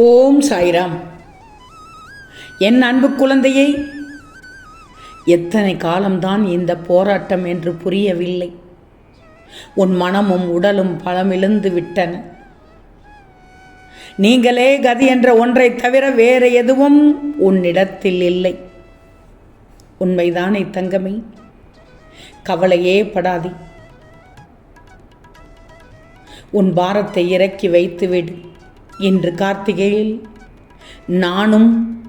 ஓம் சாய்ராம். என் அன்பு குழந்தையை எத்தனை காலம்தான் இந்த போராட்டம் என்று புரியவில்லை. உன் மனமும் உடலும் பலமிழந்து விட்டன. நீங்களே கதி என்ற ஒன்றை தவிர வேறு எதுவும் உன்னிடத்தில் இல்லை. உண்மைதானே தங்கமே கவலையே படாதே. உன் பாரத்தை இறக்கி வைத்துவிடு. இன்று கார்த்திகையில் நானும்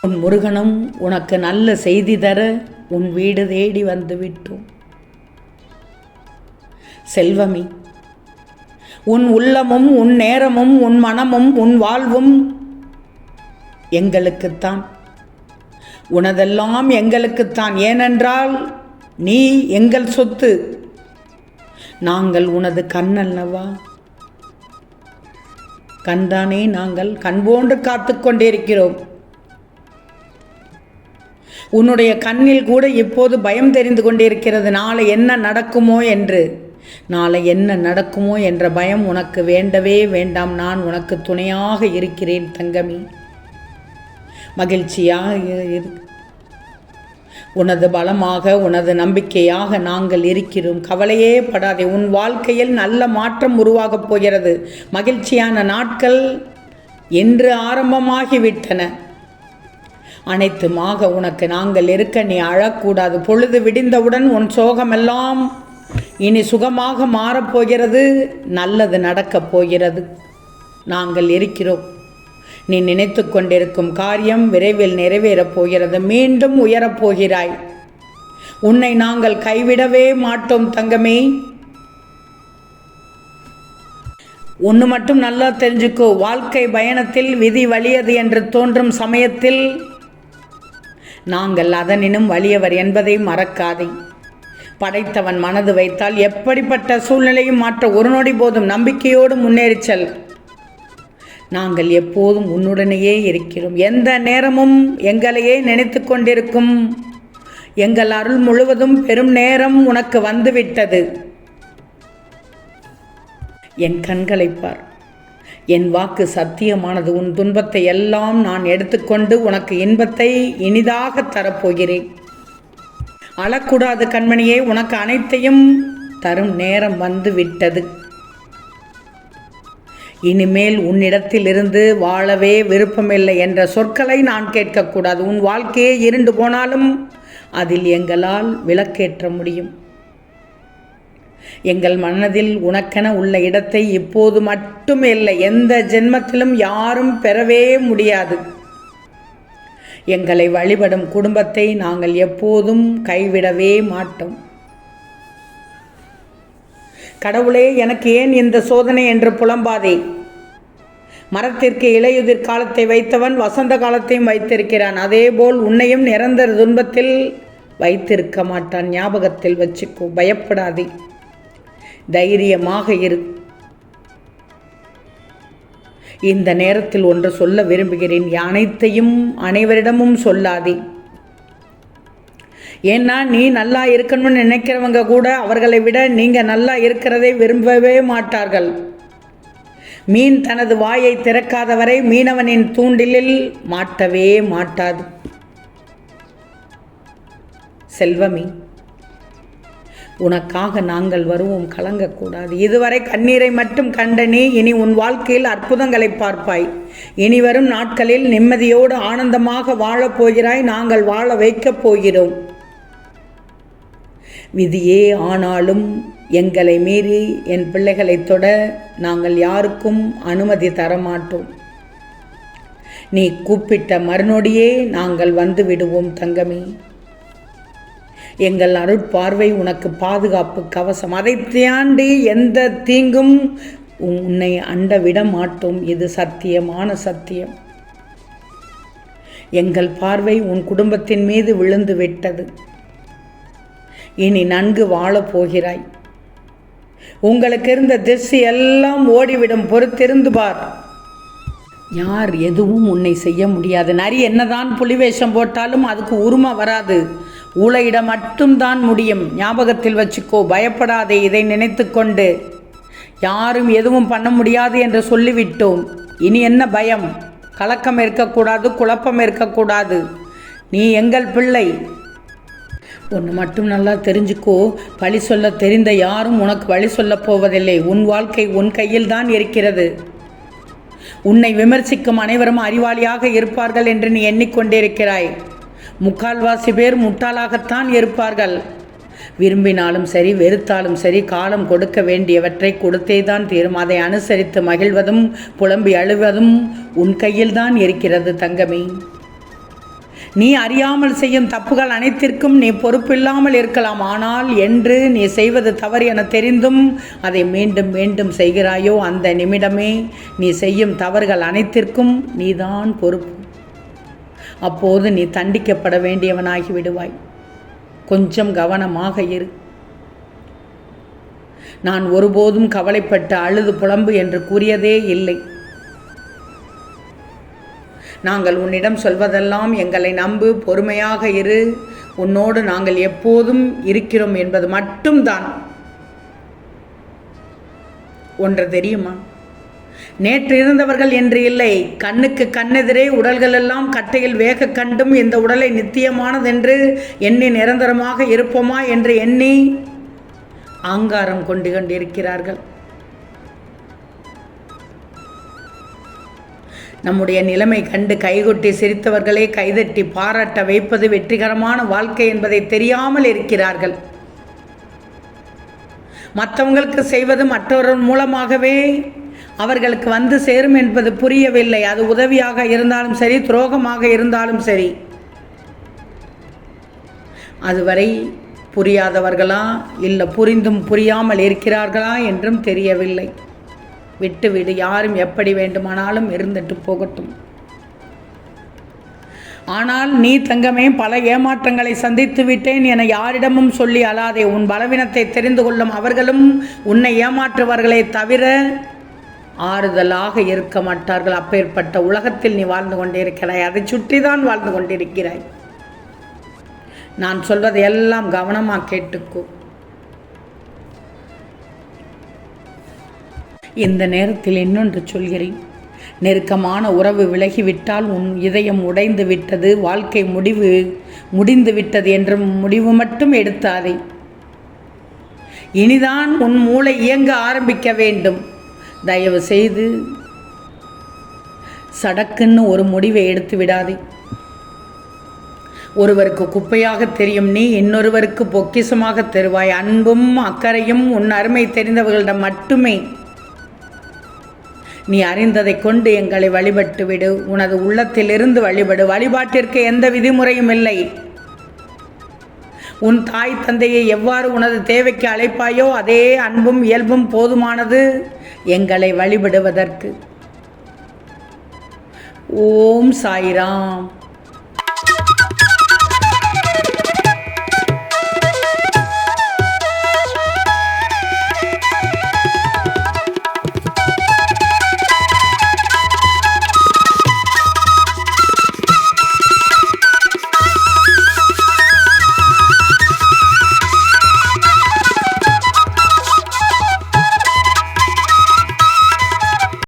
உன் முருகனும் உனக்கு நல்ல செய்தி தர உன் வீடு தேடி வந்து விட்டோம். செல்வமே உன் உள்ளமும் உன் நேரமும் உன் மனமும் உன் வாழ்வும் எங்களுக்குத்தான். உனதெல்லாம் எங்களுக்குத்தான். ஏனென்றால் நீ எங்கள் சொத்து. நாங்கள் உனது கண்ணல்லவா? கண்தானே நாங்கள் கண்போன்று காத்து கொண்டிருக்கிறோம். உன்னுடைய கண்ணில் கூட இப்போது பயம் தெரிந்து கொண்டிருக்கிறது. நாளை என்ன நடக்குமோ என்று. நாளை என்ன நடக்குமோ என்ற பயம் உனக்கு வேண்டவே வேண்டாம். நான் உனக்கு துணையாக இருக்கிறேன் தங்கமி. மகிழ்ச்சியாக இரு உனது பலமாக உனது நம்பிக்கையாக நாங்கள் இருக்கிறோம். கவலையே படாதே உன் வாழ்க்கையில் நல்ல மாற்றம் உருவாகப் போகிறது. மகிழ்ச்சியான நாட்கள் என்று ஆரம்பமாகிவிட்டன. அனைத்துமாக உனக்கு நாங்கள் இருக்க நீ அழக்கூடாது. பொழுது விடிந்தவுடன் உன் சோகமெல்லாம் இனி சுகமாக மாறப்போகிறது நல்லது நடக்கப் போகிறது. நாங்கள் இருக்கிறோம். நீ நினைத்து கொண்டிருக்கும் காரியம் விரைவில் நிறைவேறப் போகிறது. மீண்டும் உயரப் போகிறாய். உன்னை நாங்கள் கைவிடவே மாட்டோம் தங்கமே. ஒன்று மட்டும் நல்லா தெரிஞ்சுக்கோ. வாழ்க்கை பயணத்தில் விதி வலியது என்று தோன்றும் சமயத்தில் நாங்கள் அதனினும் வலியவர் என்பதை மறக்காதே. படைத்தவன் மனது வைத்தால் எப்படிப்பட்ட சூழ்நிலையும் மாற்ற ஒரு நொடி போதும். நம்பிக்கையோடு முன்னேறிச்சல் செல். நாங்கள் எப்போதும் உன்னுடனேயே இருக்கிறோம். எந்த நேரமும் எங்களையே நினைத்து கொண்டிருக்கும். எங்கள் அருள் முழுவதும் பெரும் நேரம் உனக்கு வந்துவிட்டது. என் கண்களை பார். என் வாக்கு சத்தியமானது உன் துன்பத்தை எல்லாம் நான் எடுத்துக்கொண்டு உனக்கு இன்பத்தை இனிதாக தரப்போகிறேன். அழக்கூடாது கண்மணியே உனக்கு அனைத்தையும் தரும் நேரம் வந்து விட்டது இனிமேல் உன்னிடத்திலிருந்து வாழவே விருப்பமில்லை என்ற சொற்களை நான் கேட்கக்கூடாது. உன் வாழ்க்கையே இருண்டு போனாலும் அதில் எங்களால் விளக்கேற்ற முடியும். எங்கள் மனதில் உனக்கென உள்ள இடத்தை இப்போது மட்டும் இல்லை எந்த ஜென்மத்திலும் யாரும் பெறவே முடியாது. எங்களை வழிபடும் குடும்பத்தை நாங்கள் எப்போதும் கைவிடவே மாட்டோம். கடவுளே எனக்கு ஏன் இந்த சோதனை என்று புலம்பாதே? மரத்திற்கு இலையுதிர் காலத்தை வைத்தவன் வசந்த காலத்தையும் வைத்திருக்கிறான். அதேபோல் உன்னையும் நிரந்தர துன்பத்தில் வைத்திருக்க மாட்டான். ஞாபகத்தில் வச்சுக்கோ பயப்படாதே. தைரியமாக இரு. இந்த நேரத்தில் ஒன்று சொல்ல விரும்புகிறேன். அனைத்தையும் அனைவரிடமும் சொல்லாதே. ஏன்னா நீ நல்லா இருக்கணும்னு நினைக்கிறவங்க கூட அவர்களை விட நீங்கள் நல்லா இருக்கிறதை விரும்பவே மாட்டார்கள். மீன் தனது வாயை திறக்காதவரை மீனவனின் தூண்டிலில் மாட்டவே மாட்டாது. செல்வமே உனக்காக நாங்கள் வருவோம் கலங்கக்கூடாது. இதுவரை கண்ணீரை மட்டும் கண்ட நீ இனி உன் வாழ்க்கையில் அற்புதங்களை பார்ப்பாய். இனி வரும் நாட்களில் நிம்மதியோடு ஆனந்தமாக வாழப் போகிறாய். நாங்கள் வாழ வைக்கப் போகிறோம். விதியே ஆனாலும் எங்களை மீறி என் பிள்ளைகளை தொட நாங்கள் யாருக்கும் அனுமதி தரமாட்டோம். நீ கூப்பிட்ட மறுநொடியே நாங்கள் வந்து விடுவோம் தங்கமே. எங்கள் அருட்பார்வை உனக்கு பாதுகாப்பு கவசம். அதை தாண்டி எந்த தீங்கும் உன்னை அண்ட விட மாட்டோம் இது சத்தியமான சத்தியம். எங்கள் பார்வை உன் குடும்பத்தின் மீது விழுந்து விட்டது. இனி நன்கு வாழப் போகிறாய். உங்களுக்கு இருந்த திசை எல்லாம் ஓடிவிடும் பொறுத்திருந்து பார். யார் எதுவும் உன்னை செய்ய முடியாது. நரி என்னதான் புலிவேஷம் போட்டாலும் அதுக்கு உரிமை வராது. ஊழையிட மட்டும்தான் முடியும். ஞாபகத்தில் வச்சுக்கோ பயப்படாதே இதை நினைத்து கொண்டு யாரும் எதுவும் பண்ண முடியாது என்று சொல்லிவிட்டோம். இனி என்ன பயம்? கலக்கம் இருக்கக்கூடாது குழப்பம் இருக்கக்கூடாது. நீ எங்கள் பிள்ளை. ஒன்று மட்டும் நல்லா தெரிஞ்சுக்கோ. வழி சொல்ல தெரிந்த யாரும் உனக்கு வழி சொல்லப் போவதில்லை. உன் வாழ்க்கை உன் கையில் தான் இருக்கிறது. உன்னை விமர்சிக்கும் அனைவரும் அறிவாளியாக இருப்பார்கள் என்று நீ எண்ணிக்கொண்டிருக்கிறாய். முக்கால்வாசி பேர் முட்டாளாகத்தான் இருப்பார்கள். விரும்பினாலும் சரி வெறுத்தாலும் சரி காலம் கொடுக்க வேண்டியவற்றை கொடுத்தே தான் தீரும். அதை அனுசரித்து மகிழ்வதும் புலம்பி அழுவதும் உன் கையில்தான் இருக்கிறது தங்கமே. நீ அறியாமல் செய்யும் தப்புகள் அனைத்திற்கும் நீ பொறுப்பில்லாமல் இருக்கலாம். ஆனால் என்று நீ செய்வது தவறு என தெரிந்தும் அதை மீண்டும் மீண்டும் செய்கிறாயோ அந்த நிமிடமே நீ செய்யும் தவறுகள் அனைத்திற்கும் நீதான் பொறுப்பு. அப்போது நீ தண்டிக்கப்பட வேண்டியவனாகி விடுவாய். கொஞ்சம் கவனமாக இரு. நான் ஒருபோதும் கவலைப்பட்டு அழுது புலம்பு என்று கூறியதே இல்லை. நாங்கள் உன்னிடம் சொல்வதெல்லாம் எங்களை நம்பு பொறுமையாக இரு. உன்னோடு நாங்கள் எப்போதும் இருக்கிறோம் என்பது மட்டும்தான். ஒன்று தெரியுமா? நேற்று இருந்தவர்கள் என்று இல்லை. கண்ணுக்கு கண்ணெதிரே உடல்கள் எல்லாம் கட்டையில் வேக கண்டும் இந்த உடலை நித்தியமானதென்று எண்ணி நிரந்தரமாக இருப்போமா என்று எண்ணி ஆங்காரம் கொண்டு கொண்டிருக்கிறார்கள். நம்முடைய நிலைமை கண்டு கைகொட்டி சிரித்தவர்களே கைதட்டி பாராட்ட வைப்பது வெற்றிகரமான வாழ்க்கை என்பதை தெரியாமல் இருக்கிறார்கள். மற்றவங்களுக்கு செய்வது மற்றவர்கள் மூலமாகவே அவர்களுக்கு வந்து சேரும் என்பது புரியவில்லை. அது உதவியாக இருந்தாலும் சரி துரோகமாக இருந்தாலும் சரி. அதுவரை புரியாதவர்களா இல்லை புரிந்தும் புரியாமல் இருக்கிறார்களா என்றும் தெரியவில்லை. விட்டுவிடு யாரும் எப்படி வேண்டுமானாலும் இருந்துட்டு போகட்டும். ஆனால் நீ தங்கமே பல ஏமாற்றங்களை சந்தித்து விட்டேன் என யாரிடமும் சொல்லி அலாதே உன் பலவீனத்தை தெரிந்து கொள்ளும் அவர்களும் உன்னை ஏமாற்றுவார்களே தவிர ஆறுதலாக இருக்க மாட்டார்கள். அப்பேற்பட்ட உலகத்தில் நீ வாழ்ந்து கொண்டிருக்கிறாய். அதை சுற்றி தான் வாழ்ந்து கொண்டிருக்கிறாய். நான் சொல்வதை எல்லாம் கவனமாக கேட்டுக்கோ. இந்த நேரத்தில் இன்னொன்று சொல்கிறேன். நெருக்கமான உறவு விலகிவிட்டால் உன் இதயம் உடைந்து விட்டது வாழ்க்கை முடிவு முடிந்து விட்டது என்ற முடிவு மட்டும் எடுத்தாதே. இனிதான் உன் மூளை இயங்க ஆரம்பிக்க வேண்டும். தயவு செய்து சடக்குன்னு ஒரு முடிவை எடுத்து விடாதே. ஒருவருக்கு குப்பையாக தெரியும் நீ இன்னொருவருக்கு பொக்கிசமாக தருவாய். அன்பும் அக்கறையும் உன் அருமை தெரிந்தவர்களிடம் மட்டுமே. நீ அறிந்ததை கொண்டு எங்களை வழிபட்டு விடு உனது உள்ளத்திலிருந்து வழிபடு. வழிபாட்டிற்கு எந்த விதிமுறையும் இல்லை. உன் தாய் தந்தையை எவ்வாறு உனது தேவைக்கு அழைப்பாயோ அதே அன்பும் இயல்பும் போதுமானது எங்களை வழிபடுவதற்கு. ஓம் சாய்ராம்.